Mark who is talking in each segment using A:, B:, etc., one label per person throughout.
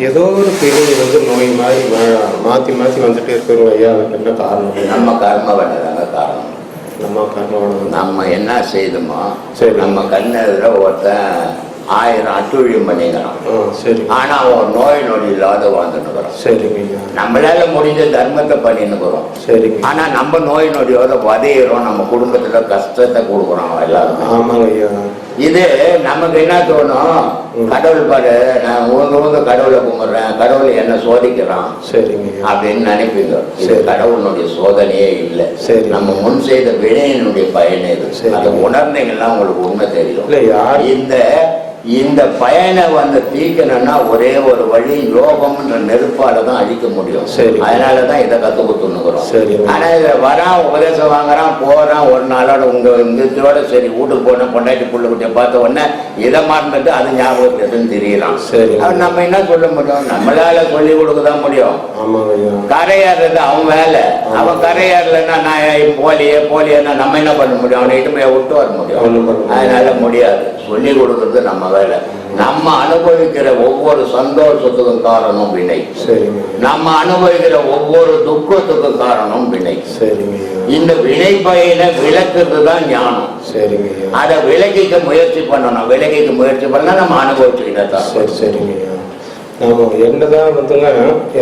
A: ஏதோ ஒரு பிரிவு வந்து நோய் மாதிரி மா- மாத்தி மாத்தி வந்துட்டே இருக்கிறோம் ஐயா அதுக்கு என்ன காரணம்?
B: நம்ம கர்ம பண்ணதாங்க காரணம்.
A: நம்ம கர்மாவோட
B: நம்ம என்ன செய்தோமோ
A: சரி.
B: நம்ம கண்ணு எதிர ஒருத்தன் ஆயிரம் அட்டுழியம் பண்ணிக்கிறான்.
A: சரி.
B: ஆனா அவன் நோய் நொடி இல்லாத வாழ்ந்துன்னுக்குறான்
A: சரிங்க
B: நம்மளால முடிஞ்ச தர்மத்தை பண்ணின்னுக்குறோம்
A: சரிங்க
B: ஆனா நம்ம நோய் நொடியோட வதையிறோம். நம்ம குடும்பத்துல கஷ்டத்தை கொடுக்குறோம் எல்லாருமே.
A: ஆமாங்க ஐயா.
B: இது நமக்கு என்ன தோணும். கடவுள் பாரு நான் ஊந்து ஊந்து கடவுளை கும்பிடுறேன் கடவுள் என்ன சோதிக்கிறான்
A: சரிங்க
B: அப்படின்னு நினைப்பீங்க இது
A: சரி.
B: கடவுளுடைய சோதனையே இல்லை
A: சரி.
B: நம்ம முன் செய்த வினையினுடைய பயனே இது
A: சரி.
B: அதை உணர்ந்தீங்கன்னா உங்களுக்கு உண்மை தெரியும் இந்த இந்த பயனை வந்து தீக்கணும்னா ஒரே ஒரு வழி யோகம்ன்ற நெருப்பால தான் அழிக்க முடியும்.
A: சரி.
B: அதனாலதான் இதை கத்து கொடுத்துன்னுக்குறோம்
A: சரி.
B: ஆனா இதை வரான் உபதேசம் வாங்குறான் போறான் ஒரு நாளோட உங்க இதோட சரி வீட்டுக்கு போன பொண்டாட்டி புள்ள குட்டியை பார்த்த உடனே இதை மறந்துட்டு அது ஞாபகத்துன்னு தெரியலாம்.
A: சரி.
B: நம்ம என்ன சொல்ல முடியும்? நம்மளால சொல்லி கொடுக்க தான் முடியும் கரையாடுறது அவன் வேலை. அவன் கரையாடலன்னா நான் போலியே போலியன்னா நம்ம என்ன பண்ண முடியும்? அவனை இட்டு போய் விட்டு வர முடியும். அதனால முடியாது. சொல்லி கொடுக்கறது நம்ம வேலை நம்ம அனுபவிக்கிற ஒவ்வொரு சந்தோஷத்துக்கும் காரணம் வினை. நம்ம அனுபவிக்கிற ஒவ்வொரு துக்கத்துக்கும் காரணம் வினை. இந்த வினை பயனை விளக்குறது தான் ஞானம். அதை விலகிக்க முயற்சி பண்ணணும். விலகிக்க முயற்சி பண்ணா நம்ம அனுபவிச்சுக்கிட்டே
A: சரி சரிங்க. நாம என்னதான் வந்துங்க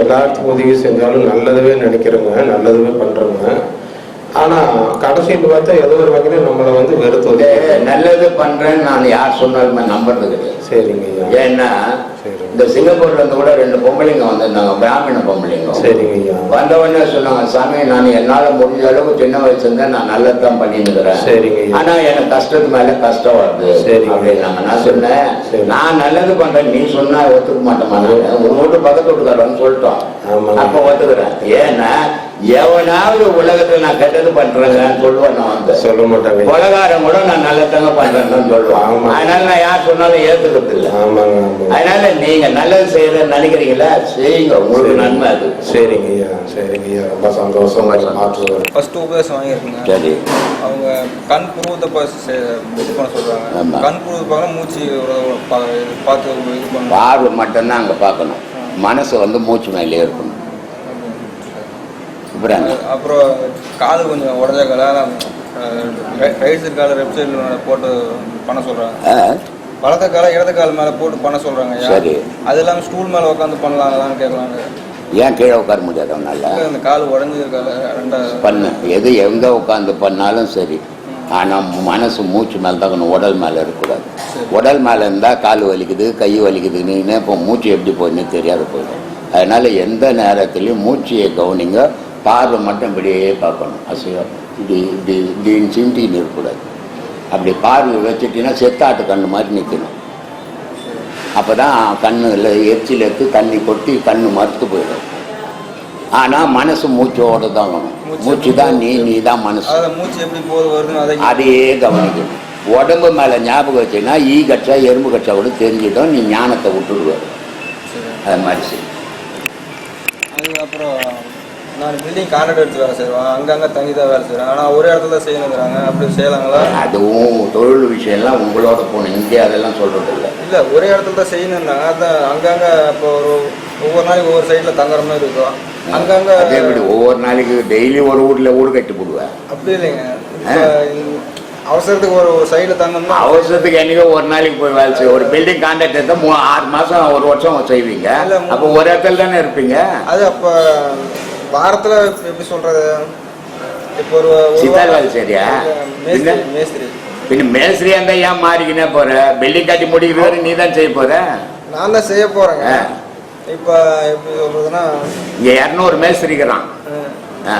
A: எல்லாத்துக்கும் உதவி செஞ்சாலும் நல்லதுவே நினைக்கிறோங்க நல்லதுவே பண்றோங்க ஆனா கடைசியில் பார்த்தா ஏதோ ஒரு வகையில நம்மளை வந்து வெறுத்து
B: நல்லது பண்றேன்னு நான் யார் சொன்னாலுமே நம்புறது கிடையாது.
A: சரிங்க
B: ஏன்னா
A: சரி
B: இந்த சிங்கப்பூர்ல இருந்து கூட ரெண்டு பொம்பளைங்க வந்திருந்தாங்க பிராமண பொம்பளைங்க.
A: சரிங்க
B: வந்த உடனே சொன்னாங்க சாமி நான் என்னால முடிஞ்ச அளவுக்கு சின்ன வயசுல இருந்தே நான் நல்லதுதான் பண்ணிட்டு இருக்கிறேன்
A: சரிங்க
B: ஆனா எனக்கு கஷ்டத்து மேல கஷ்டம் வருது
A: சரிங்க.
B: அப்படின்னாங்க. நான் சொன்னேன்
A: சரி.
B: நான் நல்லது பண்றேன் நீ சொன்னா ஒத்துக்க ஒரு வீட்டு பக்கத்து வீட்டுக்காரன்னு சொல்லிட்டோம். அப்ப ஒத்துக்கிறேன். ஏன்னா எவனாவது உலகத்துல நான் கெட்டது பண்றேங்கன்னு சொல்லுவேன் நான் வந்து.
A: சொல்ல ஐயா.
B: உலகாரம் கூட நான் நல்லதாங்க பண்றேன்னு சொல்லுவான். அதனால நான் யார் சொன்னாலும் ஏத்துக்கிறது இல்லை அதனால நீங்க நல்லது செய்யறதுன்னு நினைக்கிறீங்களா செய்யுங்க உங்களுக்கு
A: சரி.
B: நன்மை அது.
A: சரிங்க ஐயா சரிங்க ஐயா. ரொம்ப சந்தோஷம் மாற்று
C: ஃபர்ஸ்ட் உபதேசம் வாங்கியிருக்குங்க.
B: சரி.
C: அவங்க கண் புருவத்தை இது பண்ண சொல்றாங்க. கண் புருவத்தை பார்க்க மூச்சு பார்த்து இது பண்ண
B: பார்வை மட்டும்தான் அங்க பார்க்கணும். மனசு வந்து மூச்சு மேலே இருக்கணும் அப்புறம்
C: அப்புறம் கால் கொஞ்சம் உடஞ்ச கால ரைட் சைடு கால லெஃப்ட் போட்டு பண்ண சொல்றாங்க.
B: ஆ,
C: வலத்த கால இடது கால் மேல போட்டு பண்ண சொல்றாங்க ஐயா.
B: சரி.
C: அது இல்லாம ஸ்டூல் மேல உட்காந்து பண்ணலாங்களான்னு கேட்கலாங்க
B: ஏன் கீழே உட்கார முடியாது அவனால?
C: இந்த கால் உடஞ்சிருக்கால ரெண்டா
B: பண்ணு. எது எங்க உட்காந்து பண்ணாலும் சரி. ஆனா மனசு மூச்சு மேல தான் உடல் மேல இருக்கக்கூடாது. உடல் மேல இருந்தா கால் வலிக்குது கை வலிக்குதுன்னு இப்போ மூச்சு எப்படி போகுதுன்னு தெரியாது போயிடும். அதனால எந்த நேரத்திலையும் மூச்சையை கவனிங்க. பார்வை மட்டும் இப்படியே பார்க்கணும். அசைவம். இப்படி இப்படி இப்படின்னு சிந்தின்னு இருக்கக்கூடாது. அப்படி பார்வை வச்சுட்டீங்கன்னா செத்தாட்டு கண்ணு மாதிரி நிற்கணும் அப்பதான் கண்ணுல எச்சில் எடுத்து தண்ணி கொட்டி கண்ணு மறுத்து போயிடும். ஆனா மனசு மூச்சோட தான் வேணும் மூச்சு தான் நீ நீ தான் மனசு.
C: மூச்சு எப்படி
B: அதையே கவனிக்கணும். உடம்பு மேல ஞாபகம் வச்சீங்கன்னா ஈ கட்சா எறும்பு கட்சா கூட தெரிஞ்சிடும் நீ ஞானத்தை விட்டுடுவ. அது மாதிரி செய்.
C: அதுக்கப்புறம் நான் பில்டிங் கான்ட்ராக்ட் எடுத்து வேலை செய்வேன் அங்கங்கே தங்கி தான் வேலை செய்கிறேன் ஆனால் ஒரே இடத்துல தான் செய்யணுங்கிறாங்க. அப்படி செய்யலாங்களா?
B: அதுவும் தொழில் விஷயம்லாம் உங்களோட போகணும் இங்கே அதெல்லாம் சொல்றது இல்லை
C: இல்லை ஒரே இடத்துல தான் செய்யணுன்னாங்க அதான் அங்கங்கே இப்போ ஒரு ஒவ்வொரு நாளைக்கு ஒவ்வொரு சைடில் தங்குற மாதிரி இருக்கும். அங்கங்கே
B: ஒவ்வொரு நாளைக்கு டெய்லி ஒரு வீட்ல வீடு கட்டி போடுவேன்.
C: அப்படி இல்லைங்க. அவசரத்துக்கு ஒரு சைடில் தங்கணும்னா
B: அவசரத்துக்கு என்னைக்கோ ஒரு நாளைக்கு போய் வேலை செய்ய ஒரு பில்டிங் கான்ட்ராக்ட் எடுத்தா மூ ஆறு மாசம் ஒரு வருஷம் செய்வீங்க. அப்போ ஒரு இடத்துல தானே இருப்பீங்க?
C: அது அப்போ வாரத்தில் எப்படி சொல்கிறது இப்போ ஒரு ஒரு
B: சித்தார்
C: வாரம்
B: வேலை சரியா?
C: மேஸ்திரி? மேஸ்திரி.
B: பின்ன மேஸ்திரியா இருந்தா ஏன் மாறிக்கினே போற? பில்டிங் கட்டி முடிக்கிற வரை நீ தான் செய்ய போற?
C: நான் தான் செய்ய போகிறேங்க
B: ஆ.
C: இப்போ எப்படி சொல்கிறதுனா
B: இங்க இரநூறு மேஸ்திரிக்கிறான். ஆ.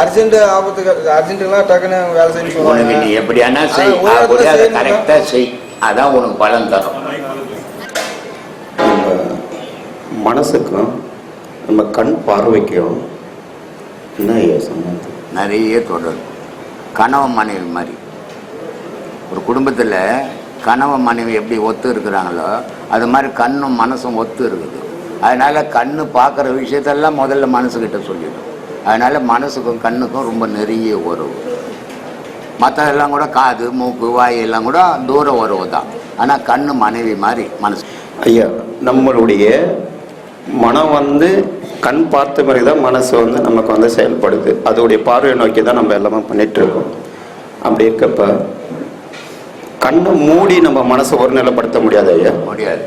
C: அர்ஜென்ட் ஆபத்துக்கு அர்ஜென்ட்டுலாம் டக்குன்னு வேலை செய்யணும்
B: உனக்கு நீ எப்படியானா செய். அதை கரெக்டா செய். அதான் உனக்கு பலன் தரும்.
D: மனசுக்கும் நம்ம கண் பார்வைக்கும் என்ன ஐயா சம்பந்தம்?
B: நிறைய தொடர். கணவன் மனைவி மாதிரி. ஒரு குடும்பத்தில் கணவன் மனைவி எப்படி ஒத்து இருக்கிறாங்களோ அது மாதிரி கண்ணும் மனசும் ஒத்து இருக்குது. அதனால கண்ணு பார்க்குற விஷயத்தெல்லாம் முதல்ல மனசுக்கிட்ட சொல்லிடும். அதனால மனசுக்கும் கண்ணுக்கும் ரொம்ப நெருங்கிய உறவு. மற்றதெல்லாம் கூட காது மூக்கு வாய் எல்லாம் கூட தூர உறவு தான். ஆனால் கண்ணு மனைவி மாதிரி மனசு.
D: ஐயா நம்மளுடைய மனம் வந்து கண் பார்த்த மாதிரி தான் மனசு வந்து நமக்கு வந்து செயல்படுது. அதோடைய பார்வையை நோக்கி தான் நம்ம எல்லாமே பண்ணிட்டு இருக்கோம் அப்படி இருக்கப்ப கண்ணை மூடி நம்ம மனசை ஒருநிலைப்படுத்த முடியாது ஐயா?
B: முடியாது.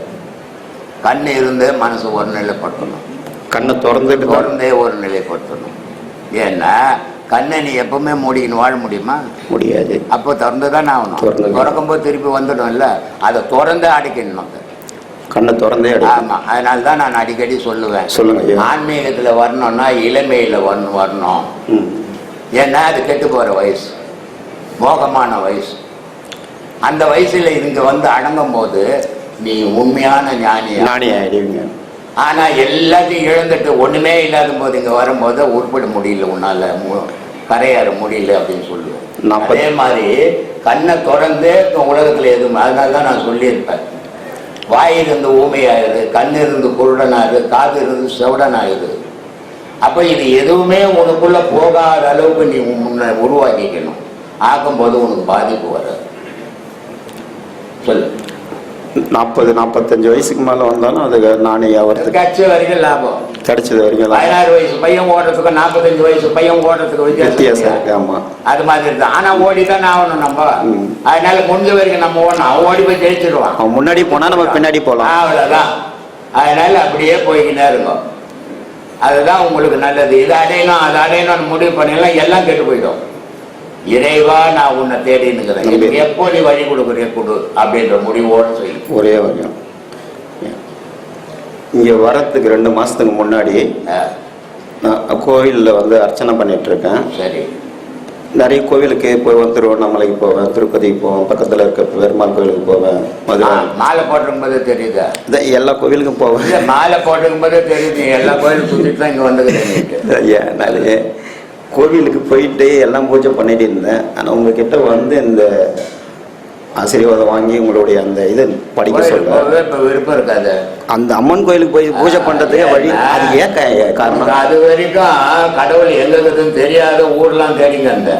B: கண் இருந்து மனசு ஒரு நிலைப்படுத்தணும்
D: கண்ணை திறந்துட்டு
B: திறந்தே ஒரு நிலைப்படுத்தணும் ஏன்னா கண்ணை நீ எப்பவுமே மூடிக்கின்னு வாழ முடியுமா?
D: முடியாது.
B: அப்போ திறந்து தான் ஆகணும்.
D: திறந்து.
B: திறக்கும்போது திருப்பி வந்துடும்ல. அதை திறந்து அடைக்கணும் நம்ம.
D: கண்ணை திறந்தே எடு
B: ஆமா. அதனால தான் நான் அடிக்கடி சொல்லுவேன்.
D: சொல்லுங்க
B: ஆன்மீகத்துல வரணும்னா இளமையில வரணும். வரணும் ஏன்னா அது கெட்டு போற வயசு. மோகமான வயசு. அந்த வயசுல இங்க வந்து அடங்கும் போது நீ உண்மையான ஞானியா?
D: நானே ஆயிடுவீங்க.
B: ஆனா எல்லாத்தையும் இழந்துட்டு ஒண்ணுமே இல்லாத போது இங்க வரும்போது உருப்பட முடியல உன்னால கரையேற முடியல அப்படின்னு சொல்லுவேன். அதே மாதிரி கண்ணை திறந்து உலகத்துல எதுவும் அதனால தான் நான் சொல்லியிருப்பேன். வாயிலிருந்து ஊமையாயிரு கண் இருந்து குருடனாயிரு காது இருந்து செவடனாயிரு. அப்ப இது எதுவுமே உனக்குள்ள போகாத அளவுக்கு நீ முன்ன உருவாக்கிக்கணும். ஆக்கும்போது உனக்கு பாதிப்பு வராது. சொல்லு.
D: நாற்பது நாற்பத்தஞ்சு வயசுக்கு மேலே வந்தாலும் அது நானே ஆகிறதுக்கு
B: கட்சி வரைக்கும் லாபம்.
D: கிடைச்சது வரைக்கும் தான்
B: பதினாறு வயசு பையன் ஓடுறதுக்கு நாற்பத்தஞ்சு வயசு பையன் ஓடுறதுக்கு
D: வித்தியாசம் இருக்கு ஆமாம்
B: அது மாதிரி இருக்கு ஆனா ஓடி தானே ஆகணும் நம்ம. அதனால முடிஞ்ச வரைக்கும் நம்ம ஓடணும். அவன் ஓடி போய் ஜெயிச்சிருவான்.
D: அவன் முன்னாடி போனால் நம்ம பின்னாடி போகலாம்
B: அவ்வளவுதான். அதனால அப்படியே போய்க்கினே இருக்கும். அதுதான் உங்களுக்கு நல்லது. இது அடையணும் அது அடையணும்னு முடிவு பண்ணலாம் எல்லாம் கெட்டு போயிடும். இறைவா நான் உன்னை தேடி நிற்கிறேன் எனக்கு எப்போ நீ வழி கொடுக்குறிய கொடு அப்படின்ற முடிவோடு செய்யும்
D: ஒரே வரையும் இங்கே வரத்துக்கு ரெண்டு மாதத்துக்கு முன்னாடி நான் கோவிலில் வந்து அர்ச்சனை பண்ணிட்டு இருக்கேன்
B: சரி.
D: நிறைய கோவிலுக்கு போய் வந்து திருவண்ணாமலைக்கு போவேன் திருப்பதிக்கு போவேன் பக்கத்தில் இருக்க பெருமாள் கோவிலுக்கு போவேன் மதுரை.
B: மாலை போட்டிருக்கும் போதே தெரியுதா?
D: எல்லா கோவிலுக்கும் போவேன்.
B: மாலை போட்டிருக்கும் போதே தெரியுது எல்லா கோயிலும் சுத்திட்டு தான் இங்க வந்துக்கிறேன்
D: ஐயா நிறைய கோவிலுக்கு போயிட்டு எல்லாம் பூஜை பண்ணிட்டு இருந்தேன். ஆனால் உங்ககிட்ட வந்து இந்த ஆசீர்வாதம் வாங்கி உங்களுடைய அந்த இது படிக்க சொல்ல
B: விருப்பம் இருக்காது.
D: அந்த அம்மன் கோயிலுக்கு போய் பூஜை பண்றதுக்கே வழி அது ஏன் காரணம்?
B: அது வரைக்கும் கடவுள் எங்க இருக்குதுன்னு தெரியாத ஊர்லாம் தேடிங்க அந்த.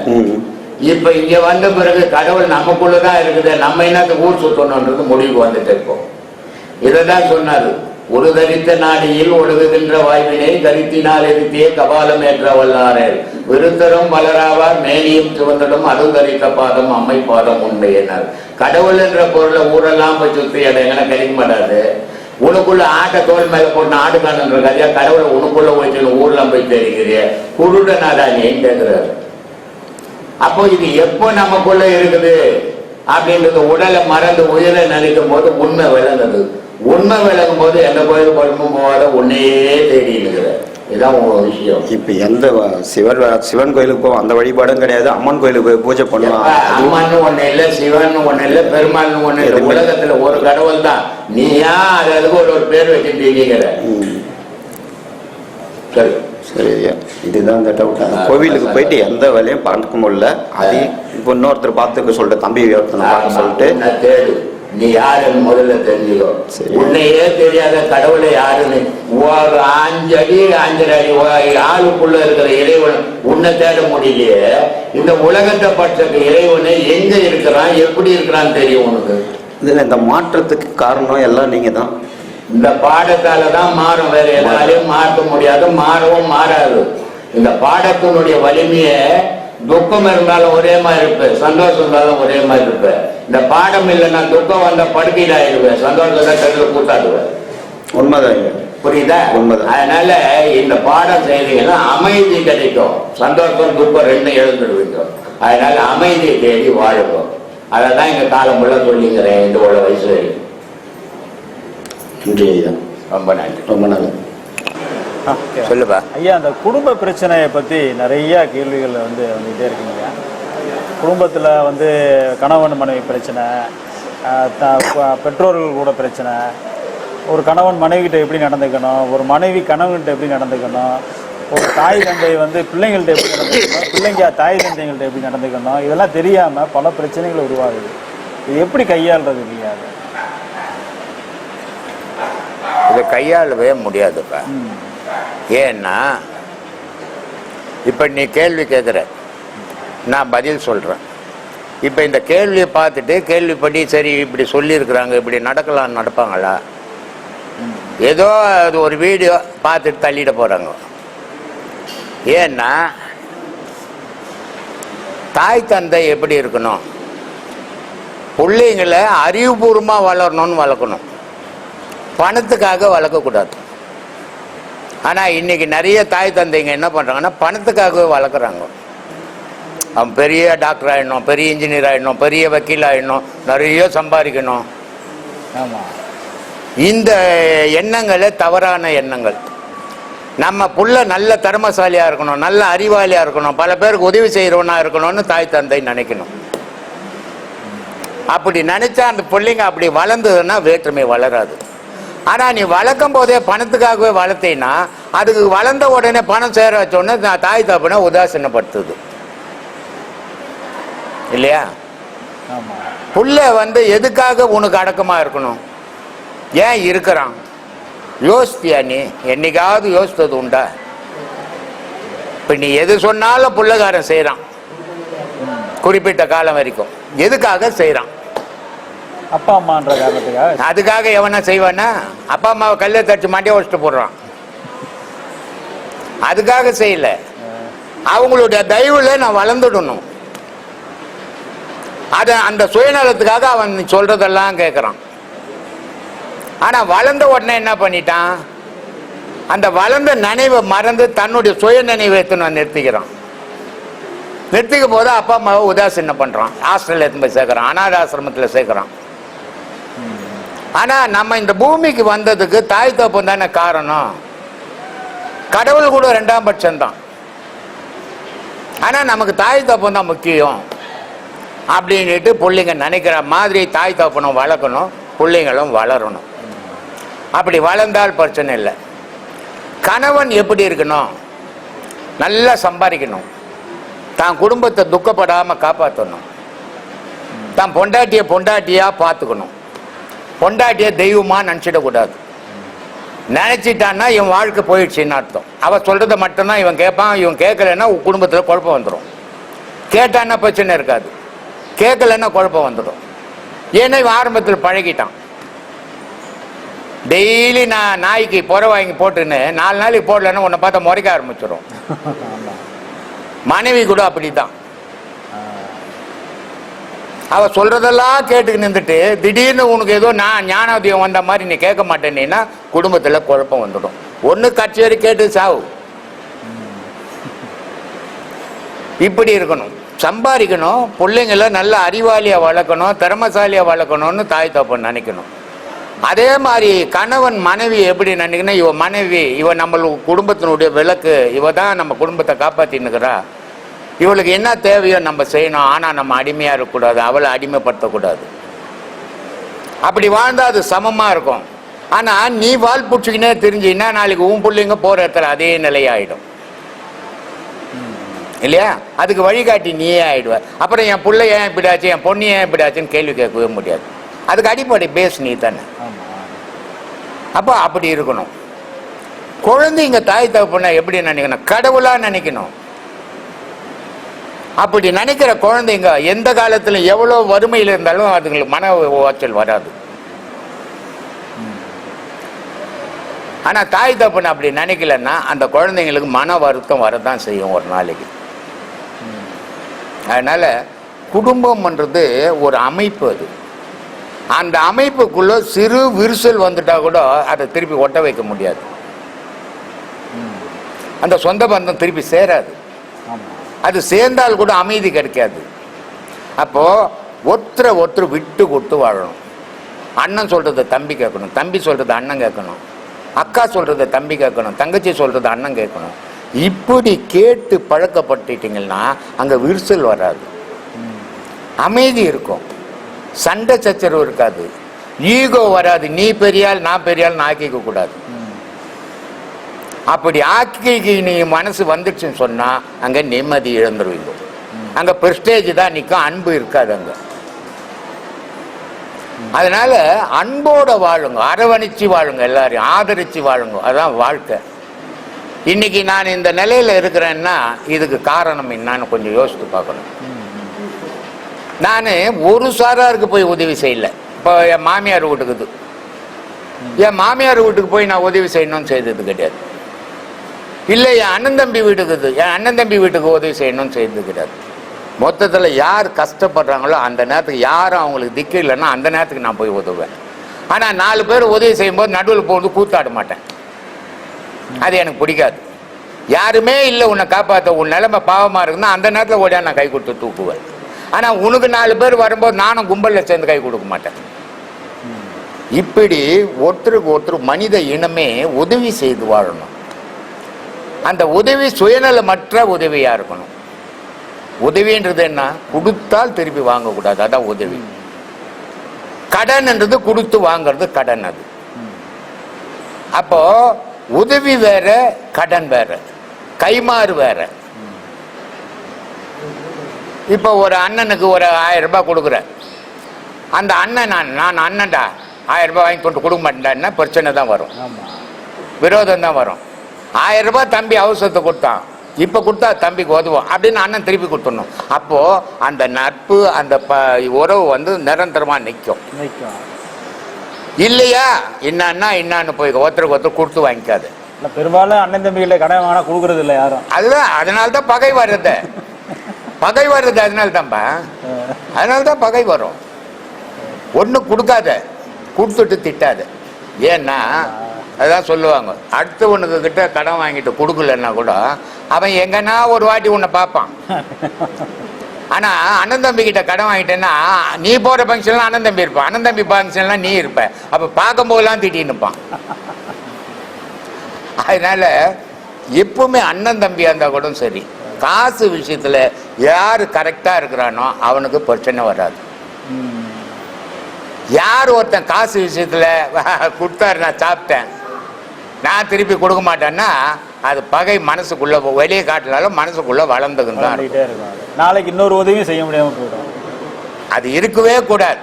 B: இப்ப இங்க வந்த பிறகு கடவுள் நமக்குள்ளதான் இருக்குது. நம்ம என்னத்துக்கு ஊர் சுத்தணும்ன்றது முடிவுக்கு வந்துட்டு இருக்கோம் இதைதான் சொன்னாரு. ஒரு தரித்த நாடியில் ஒழுகுகின்ற வாய்வினை கருத்தினால் இருத்திய கபாலம் ஏற்ற வல்லாரே விருந்தரும் வளராவார் மேனியும் சிவந்தடும் அருந்தரித்த பாதம் அம்மை பாதம் உண்மை என்னார் கடவுள் என்ற பொருளை ஊரெல்லாம் போய் சுற்றி அதை எங்கன்னா கழிக்கப்படாது மாட்டாது உனக்குள்ள ஆட்டை தோல் மேல போட்டு ஆடு காணுன்ற கதையா கடவுளை உனக்குள்ள போயிட்டு ஊர்லாம் போய் தெரிகிறிய குருடனாதா நீ அப்போ இது எப்போ நமக்குள்ள இருக்குது? அப்படின்றது உடலை மறந்து உயிரை நினைக்கும் போது உண்மை விளங்குது. உண்மை விளங்கும் போது எந்த கோயில் குழம்பும் போகாத உன்னையே தேடி இருக்கிற இதுதான் விஷயம்.
D: இப்போ எந்த சிவன் சிவன் கோயிலுக்கு போவோம் அந்த வழிபாடும் கிடையாது. அம்மன் கோயிலுக்கு போய் பூஜை பண்ணலாம்.
B: எப்ப அம்மன்னு ஒண்ணு இல்ல சிவன் ஒண்ணு இல்ல பெருமாள்னு ஒண்ணு இல்ல உலகத்துல ஒரு கடவுள் தான். நீ ஏன் அது அதுக்கு ஒரு ஒரு பேர் வச்சுட்டீங்கிற சரி.
D: சரி இதுதான் இந்த டவுட் கோவிலுக்கு போயிட்டு எந்த வேலையும் பார்க்க முடியல. அதையும் இப்போ இன்னொருத்தர் பார்த்துக்க சொல்லிட்டு தம்பி ஒருத்தனை பார்க்க சொல்லிட்டு.
B: நீ யாருன்னு முதல்ல தெரிஞ்சுக்கோ. உன்னையே தெரியாத கடவுளை யாருன்னு? ஒரு அஞ்சு அடி அஞ்சரை அடி ஆளுக்குள்ள இருக்கிற இறைவன் உன்னை தேட முடியலையே. இந்த உலகத்தை பற்ற இறைவனை எங்க இருக்கிறான்? எப்படி இருக்கிறான்னு தெரியும் உனக்கு?
D: இதில் இந்த மாற்றத்துக்கு காரணம் எல்லாம் நீங்கள் தான்.
B: இந்த பாடத்தால தான் மாறும். வேற எதாலையும் மாற்ற முடியாது. மாறவும் மாறாது. இந்த பாடத்தினுடைய வலிமையை துக்கம் இருந்தாலும் ஒரே மாதிரி இருப்பேன் சந்தோஷம் இருந்தாலும் ஒரே மாதிரி இருப்பேன் இந்த பாடம் இல்லைன்னா துக்கம் வந்த படுக்கையில் ஆயிடுவேன் சந்தோஷத்தை கருவில் கூட்டாடுவேன்
D: உண்மைதான்
B: புரியுதா?
D: உண்மைதான்.
B: அதனால இந்த பாடம் செய்தீங்கன்னா அமைதி கிடைக்கும். சந்தோஷம் துக்கம் ரெண்டும் எழுந்துடுவீங்க. அதனால அமைதியை தேடி வாழுங்க. அதை தான் எங்க காலம் உள்ள சொல்லிங்கிறேன் இந்த உள்ள வயசு வரைக்கும்
D: நன்றி ஐயா.
B: ரொம்ப நன்றி.
D: ரொம்ப நல்லது.
B: சொல்லுப்பா.
E: ஐயா அந்த குடும்ப பிரச்சனையை பற்றி நிறைய கேள்விகள் வந்து வந்துகிட்டே இருக்குங்க. குடும்பத்தில் வந்து கணவன் மனைவி பிரச்சனை த- பெற்றோர்கள் கூட பிரச்சனை. ஒரு கணவன் மனைவிகிட்ட எப்படி நடந்துக்கணும்? ஒரு மனைவி கணவன்கிட்ட எப்படி நடந்துக்கணும்? ஒரு தாய் தந்தை வந்து பிள்ளைங்கள்ட்ட எப்படி நடந்துக்கணும்? பிள்ளைங்க தாய் தந்தைங்கள்ட்ட எப்படி நடந்துக்கணும்? இதெல்லாம் தெரியாமல் பல பிரச்சனைகள் உருவாகுது. இது எப்படி கையாளுறது இல்லையா
B: இதை கையாளவே முடியாதுப்பா. ஏன்னா இப்போ நீ கேள்வி கேட்குற நான் பதில் சொல்கிறேன் இப்போ இந்த கேள்வியை பார்த்துட்டு கேள்விப்படி சரி இப்படி சொல்லியிருக்கிறாங்க இப்படி நடக்கலாம் நடப்பாங்களா? ஏதோ அது ஒரு வீடியோ பார்த்துட்டு தள்ளிட போகிறாங்க ஏன்னா தாய் தந்தை எப்படி இருக்கணும்? பிள்ளைங்களை அறிவுபூர்வமாக வளரணும்னு வளர்க்கணும். பணத்துக்காக வளர்க்கக்கூடாது. ஆனால் இன்னைக்கு நிறைய தாய் தந்தைங்க என்ன பண்ணுறாங்கன்னா பணத்துக்காகவே வளர்க்குறாங்க. அவன் பெரிய டாக்டர் ஆகிடணும் பெரிய இன்ஜினியர் ஆகிடணும் பெரிய வக்கீல் ஆகிடணும் நிறைய சம்பாதிக்கணும்.
E: ஆமாம்
B: இந்த எண்ணங்களே தவறான எண்ணங்கள். நம்ம புள்ள நல்ல திறமசாலியாக இருக்கணும் நல்ல அறிவாளியாக இருக்கணும் பல பேருக்கு உதவி செய்கிறவனா இருக்கணும்னு தாய் தந்தை நினைக்கணும். அப்படி நினச்சா அந்த பிள்ளைங்க அப்படி வளர்ந்ததுன்னா வேற்றுமை வளராது. ஆனால் நீ வளர்க்கும் போதே பணத்துக்காகவே வளர்த்தீங்கன்னா அதுக்கு வளர்ந்த உடனே பணம் சேர வச்சோடனே தாய் தப்புனா உதாசீனப்படுத்துது. இல்லையா? புள்ள வந்து எதுக்காக உனக்கு அடக்கமாக இருக்கணும்? ஏன் இருக்கிறான்? யோசித்தியா நீ? என்னைக்காவது யோசித்தது உண்டா? இப்போ நீ எது சொன்னாலும் புள்ளகாரன் செய்கிறான் குறிப்பிட்ட காலம் வரைக்கும். எதுக்காக செய்கிறான்
E: அப்பா அம்மான்ற காரணத்துக்காக.
B: அதுக்காக எவனா செய்வானா அப்பா அம்மாவை கல்லை தச்சு மாட்டியே வச்சுட்டு போடுறான். அதுக்காக செய்யல. அவங்களுடைய தயவுல நான் வளர்ந்துடணும். அதை அந்த சுயநலத்துக்காக அவன் நீ சொல்றதெல்லாம் கேட்குறான் ஆனா வளர்ந்த உடனே என்ன பண்ணிட்டான்? அந்த வளர்ந்த நினைவை மறந்து தன்னுடைய சுய நினைவை எடுத்துன்னு நிறுத்திக்கிறான். நிறுத்திக்கும் போது அப்பா அம்மாவை உதாசீனம் பண்றான்? ஹாஸ்டலில் எடுத்து போய் சேர்க்குறான். அனாத ஆசிரமத்தில் சேர்க்குறான். ஆனா நம்ம இந்த பூமிக்கு வந்ததுக்கு தாய் தப்பம் தானே காரணம். கடவுள் கூட ரெண்டாம் பட்சம்தான். ஆனா நமக்கு தாய் தப்பம் தான் முக்கியம். அப்படின்ட்டு பிள்ளைங்க நினைக்கிற மாதிரி தாய் தகப்பனும் வளர்க்கணும் பிள்ளைங்களும் வளரணும். அப்படி வளர்ந்தால் பிரச்சனை இல்லை. கணவன் எப்படி இருக்கணும்? நல்லா சம்பாதிக்கணும். தான் குடும்பத்தை துக்கப்படாமல் காப்பாற்றணும் தான் பொண்டாட்டியை பொண்டாட்டியாக பார்த்துக்கணும். பொண்டாட்டியை தெய்வமாக நினச்சிடக்கூடாது. நினச்சிட்டான்னா இவன் வாழ்க்கை போயிடுச்சுன்னு அர்த்தம். அவள் சொல்கிறத மட்டும்தான் இவன் கேட்பான் இவன் கேட்கலன்னா குடும்பத்தில் குழப்பம் வந்துடும் கேட்டான்னா பிரச்சனை இருக்காது. கேட்கலன்னா குழப்பம் வந்துடும். ஏன்னா இவன் ஆரம்பத்தில் பழகிட்டான். டெய்லி நான் நாய்க்கு புற வாங்கி போட்டுன்னு நாலு நாளைக்கு போடலன்னா உன்னை பார்த்தா முறைக்க ஆரம்பிச்சிடும் மனைவி கூட அப்படிதான் அவ சொல்றதெல்லாம் கேட்டுக்கு நின்றுட்டு திடீர்னு உனக்கு ஏதோ நான் ஞானோதயம் வந்த மாதிரி நீ கேட்க மாட்டேன்னா குடும்பத்துல குழப்பம் வந்துடும். ஒண்ணு கட்சி வரை கேட்டு சாவு. இப்படி இருக்கணும். சம்பாதிக்கணும் பிள்ளைங்கள நல்ல அறிவாளியாக வளர்க்கணும் திறமசாலியாக வளர்க்கணும்னு தாய் தப்பன் நினைக்கணும். அதே மாதிரி கணவன் மனைவி எப்படி நினைக்கணும் இவன் மனைவி இவன் நம்ம குடும்பத்தினுடைய விளக்கு இவ தான் நம்ம குடும்பத்தை காப்பாத்தின்னுக்கிறா. இவளுக்கு என்ன தேவையோ நம்ம செய்யணும் ஆனால் நம்ம அடிமையாக இருக்கக்கூடாது அவளை அடிமைப்படுத்தக்கூடாது. அப்படி வாழ்ந்தால் அது சமமாக இருக்கும். ஆனால் நீ வால் பிடிச்சிக்கினே தெரிஞ்சின்னா நாளைக்கு உன் பிள்ளைங்க போகிற இடத்துல அதே நிலையாயிடும். இல்லையா? அதுக்கு வழிகாட்டி நீயே ஆகிடுவார் அப்புறம் என் பிள்ளை ஏன் இப்படி ஆச்சு? என் பொண்ணு ஏன் இப்படி ஆச்சுன்னு கேள்வி கேட்கவே முடியாது. அதுக்கு அடிப்படை பேஸ் நீ தானே. அப்போ அப்படி இருக்கணும். குழந்தைங்க தாய் தகப்பனை எப்படி நினைக்கணும்? கடவுளாக நினைக்கணும். அப்படி நினைக்கிற குழந்தைங்க எந்த காலத்திலும் எவ்வளோ வறுமையில் இருந்தாலும் அதுங்களுக்கு மன உளைச்சல் வராது. ஆனால் தாய் தப்புன்னு அப்படி நினைக்கலன்னா அந்த குழந்தைங்களுக்கு மன வருத்தம் வரதான் செய்யும் ஒரு நாளைக்கு. அதனால குடும்பம்ன்றது ஒரு அமைப்பு அது. அந்த அமைப்புக்குள்ள சிறு விரிசல் வந்துட்டா கூட அதை திருப்பி ஒட்ட வைக்க முடியாது. அந்த சொந்த பந்தம் திருப்பி சேராது. அது சேர்ந்தால் கூட அமைதி கிடைக்காது. அப்போ ஒருத்தரை ஒருத்தர் விட்டு கொடுத்து வாழணும். அண்ணன் சொல்றத தம்பி கேட்கணும். தம்பி சொல்றத அண்ணன் கேட்கணும். அக்கா சொல்றத தம்பி கேட்கணும். தங்கச்சி சொல்றத அண்ணன் கேட்கணும். இப்படி கேட்டு பழக்கப்பட்டுட்டீங்கன்னா அங்கே விரிசல் வராது. அமைதி இருக்கும். சண்டை சச்சரவு இருக்காது. ஈகோ வராது. நீ பெரியால் நான் பெரியால் ஆக்கிக்க கூடாது. அப்படி ஆக்கிக்கு நீ மனசு வந்துடுச்சுன்னு சொன்னா அங்க நிம்மதி இழந்துருவீங்க. அங்க பிரஸ்டேஜ் தான் நிற்கும் அன்பு இருக்காது அங்க. அதனால அன்போட வாழுங்க. அரவணைச்சு வாழுங்க எல்லாரையும். ஆதரிச்சு வாழுங்க. அதான் வாழ்க்கை. இன்னைக்கு நான் இந்த நிலையில இருக்கிறேன்னா இதுக்கு காரணம் என்னன்னு கொஞ்சம் யோசித்து பார்க்கணும். நான் ஒரு சாராருக்கு போய் உதவி செய்யல. இப்போ என் மாமியார் வீட்டுக்குது. என் மாமியார் வீட்டுக்கு போய் நான் உதவி செய்யணும்னு செய்தது கிடையாது. இல்லை என் அண்ணன் தம்பி வீட்டுக்குது. என் அண்ணன் தம்பி வீட்டுக்கு உதவி செய்யணும்னு செய்தது கிடையாது. மொத்தத்தில் யார் கஷ்டப்படுறாங்களோ அந்த நேரத்துக்கு யாரும் அவங்களுக்கு திக்கு இல்லைன்னா அந்த நேரத்துக்கு நான் போய் உதவுவேன். ஆனால் நாலு பேர் உதவி செய்யும்போது நடுவில் போகும்போது கூத்தாட மாட்டேன். அது எனக்கு பிடிக்காது. யாருமே இல்லை உன்னை காப்பாற்ற உன் நிலைமை பாவமாக இருக்குன்னா அந்த நேரத்தில் ஓடியா நான் கை கொடுத்து தூக்குவேன். ஆனால் உனக்கு நாலு பேர் வரும்போது நானும் கும்பலில் சேர்ந்து கை கொடுக்க மாட்டேன். இப்படி ஒருத்தருக்கு ஒருத்தர் மனித இனமே உதவி செய்து வாழணும். அந்த உதவி சுயநலமற்ற உதவியாக இருக்கணும். உதவின்றது என்ன? கொடுத்தால் திருப்பி வாங்கக்கூடாது. அதான் உதவி. கடன்ன்றது கொடுத்து வாங்குறது கடன் அது. அப்போ உதவி வேற கடன் வேற. கைமாறு வேற. இப்போ ஒரு அண்ணனுக்கு ஒரு ஆயிரம் ரூபாய் கொடுக்குறேன். அந்த அண்ணன் நான் நான் அண்ணன்டா ஆயிரம் ரூபாய் வாங்கி கொண்டு கொடுக்க மாட்டேன்டான்னா பிரச்சனை தான் வரும். விரோதம் தான் வரும். ஆயிரம் ரூபாய் தம்பி அவசரத்தை கொடுத்தான். இப்போ கொடுத்தா தம்பிக்கு உதவும். அப்படின்னு அண்ணன் திருப்பி கொடுத்துடணும். அப்போ அந்த நட்பு அந்த ப உறவு வந்து நிரந்தரமா நிற்கும்
E: நிற்கும்
B: இல்லையா? என்னன்னா என்னான்னு போய் ஒருத்தருக்கு ஒருத்தர் கொடுத்து வாங்கிக்காது.
E: இல்லை பெரும்பாலும் அண்ணன் தம்பிகிட்ட கடன் வாங்கினா கொடுக்கறது இல்லை யாரும்.
B: அதுதான் அதனால தான் பகை வர்றது பகை வர்றது அதனால தான்ப்பா அதனால தான் பகை வரும். ஒன்று கொடுக்காத. கொடுத்துட்டு திட்டாத. ஏன்னா அதான் சொல்லுவாங்க. அடுத்தவனுக்கு கிட்ட கடன் வாங்கிட்டு கொடுக்கலன்னா கூட அவன் எங்கன்னா ஒரு வாட்டி உன்னை பார்ப்பான். ஆனா அண்ணன் தம்பி கிட்ட கடன் வாங்கிட்டேன்னா நீ போற ஃபங்க்ஷன்ல அண்ணன் தம்பி இருப்பான். அண்ணன் தம்பி ஃபங்க்ஷன்லாம் நீ இருப்ப. அப்ப பார்க்கும் போதெல்லாம் திட்டின்னு இருப்பான். அதனால எப்பவுமே அண்ணன் தம்பியா இருந்தா கூட சரி. காசு விஷயத்துல யாரு கரெக்டா இருக்கிறானோ அவனுக்கு பிரச்சனை வராது. யார் ஒருத்தன் காசு விஷயத்துல கொடுத்தாரு நான் சாப்பிட்டேன். நான் திருப்பி கொடுக்க மாட்டேன்னா அது பகை மனசுக்குள்ள வெளியே காட்டினாலும் மனசுக்குள்ள வளர்ந்துக்கும் தான்
E: நாளைக்கு இன்னொரு உதவியும் செய்ய முடியாம போயிடும்.
B: அது இருக்கவே கூடாது.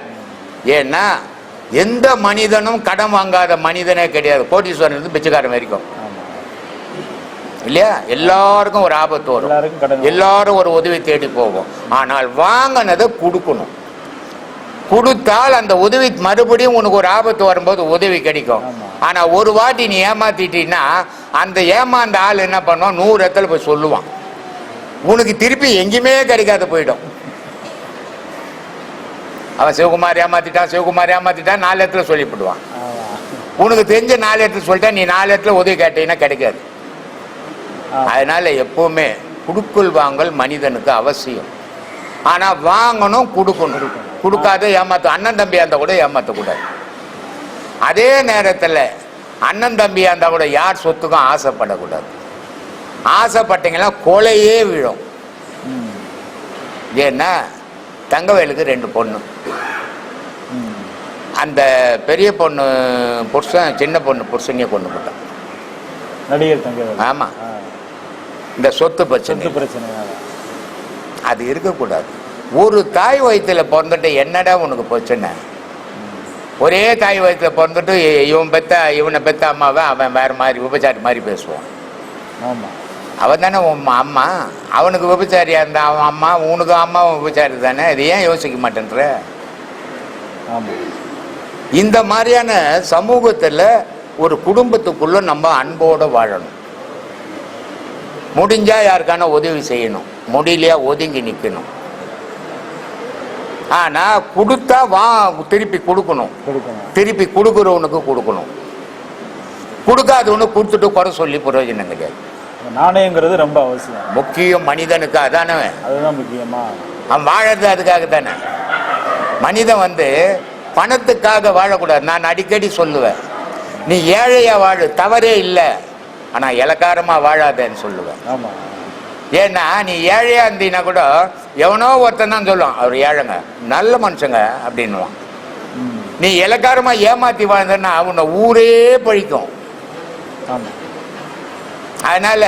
B: ஏன்னா எந்த மனிதனும் கடன் வாங்காத மனிதனே கிடையாது. கோட்டீஸ்வரன் இருந்து பிச்சைக்காரன் வரைக்கும். இல்லையா? எல்லாருக்கும் ஒரு ஆபத்து வரும். எல்லாரும் ஒரு உதவி தேடி போவோம் ஆனால் வாங்கினதை கொடுக்கணும். கொடுத்தால் அந்த உதவி மறுபடியும் உனக்கு ஒரு ஆபத்து வரும்போது உதவி கிடைக்கும்.
E: ஆமா.
B: ஆனா ஒரு வாட்டி நீ ஏமாத்திட்டீன்னா அந்த ஏமாந்த ஆள் என்ன பண்ணுவான்? நூறு இடத்துல போய் சொல்லுவான். உனக்கு திருப்பி எங்கேயுமே கிடைக்காத போயிடும். அவன் சிவகுமார் ஏமாத்திட்டான் சிவகுமார் ஏமாத்திட்டான் நாலு இடத்துல சொல்லிவிடுவான். உனக்கு தெரிஞ்ச நாலு இடத்துல சொல்லிட்டா நீ நாலு இடத்துல உதவி கேட்டீங்கன்னா கிடைக்காது. அதனால எப்பவுமே குடுக்கல் வாங்கல் மனிதனுக்கு அவசியம். ஆனா வாங்கணும் கொடுக்கணும். கொடுக்காத ஏமாத்த அண்ணன் தம்பியா இருந்தா கூட ஏமாத்தக்கூடாது. அதே நேரத்துல அண்ணன் தம்பியா இருந்தா கூட யார் சொத்துக்கும் ஆசைப்படக்கூடாது. ஆசைப்பட்டீங்கன்னா கொலையே விழும். ஏன்னா தங்கவேலுக்கு ரெண்டு பொண்ணு. அந்த பெரிய பொண்ணு புருஷன் சின்ன பொண்ணு புருஷனையே கொண்டு போட்டான்.
E: நடிகர் தங்கவேல்.
B: ஆமா.
E: ஆ.
B: இந்த சொத்து பிரச்சனை.
E: சொத்து பிரச்சனையால
B: அது இருக்கக்கூடாது. ஒரு தாய் வயிற்றுல பிறந்துட்டு என்னடா உனக்கு பிரச்சனை? ஒரே தாய் வயிற்றுல பிறந்துட்டு இவன் பெத்த இவனை பெத்த அம்மாவை அவன் வேற மாதிரி விபச்சாரி மாதிரி பேசுவான்.
E: ஆமா.
B: அவன் தானே உன் அம்மா? அவனுக்கு விபச்சாரியா இருந்தா அவன் அம்மா உனக்கு அம்மாவும் விபச்சாரி தானே? இது ஏன் யோசிக்க மாட்டேன்ற? இந்த மாதிரியான சமூகத்துல ஒரு குடும்பத்துக்குள்ள நம்ம அன்போட வாழணும். முடிஞ்சா யாருக்கான உதவி செய்யணும். முடியலையா ஒதுங்கி நிக்கணும். ஆனா கொடுத்தா வா திருப்பி கொடுக்கணும்.
E: கொடுக்கணும்.
B: திருப்பி கொடுக்குறவனுக்கு கொடுக்கணும். கொடுக்காதவனுக்கு கொடுத்துட்டு குறை சொல்லி பிரயோஜனம் கிடையாது
E: நாணயங்கிறது ரொம்ப அவசியம்.
B: முக்கியம் மனிதனுக்கு அதானே?
E: அதுதான் முக்கியமா.
B: அவன் வாழறது அதுக்காக தானே மனிதன் வந்து பணத்துக்காக வாழக்கூடாது. நான் அடிக்கடி சொல்லுவேன். நீ ஏழையா வாழு தவறே இல்லை. ஆனா இலக்காரமா வாழாதேன்னு சொல்லுவேன்.
E: ஆமா.
B: ஏன்னா நீ ஏழையா இருந்தீன்னா கூட எவனோ ஒருத்தன் தான் சொல்லுவான். அவர் ஏழைங்க நல்ல மனுஷங்க அப்படின்னுவான்.
E: ம்.
B: நீ இலக்காரமா ஏமாத்தி வாழ்ந்தன்னா அவனை ஊரே பழிக்கும்.
E: ஆமாம்
B: அதனால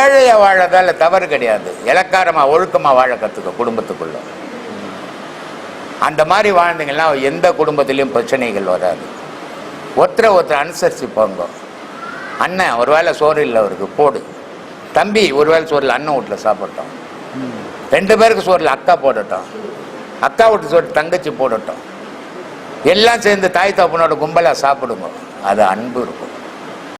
B: ஏழைய வாழறதால தவறு கிடையாது. இலக்காரமா ஒழுக்கமா வாழ கத்துக்க குடும்பத்துக்குள்ள. அந்த மாதிரி வாழ்ந்தீங்கன்னா எந்த குடும்பத்திலையும் பிரச்சனைகள் வராது. ஒருத்தரை ஒருத்தர் அனுசரிச்சு போங்க அண்ணன் ஒருவேளை சோறு இல்லை அவருக்கு போடு. தம்பி ஒருவேளை சோறில் அண்ணன் வீட்டில் சாப்பிட்டோம் ரெண்டு பேருக்கு சோறில் அக்கா போடட்டும். அக்கா வீட்டு சோறு தங்கச்சி போடட்டும். எல்லாம் சேர்ந்து தாய் தப்பனோட கும்பலாக சாப்பிடுங்க. அது அன்பு இருக்கும்.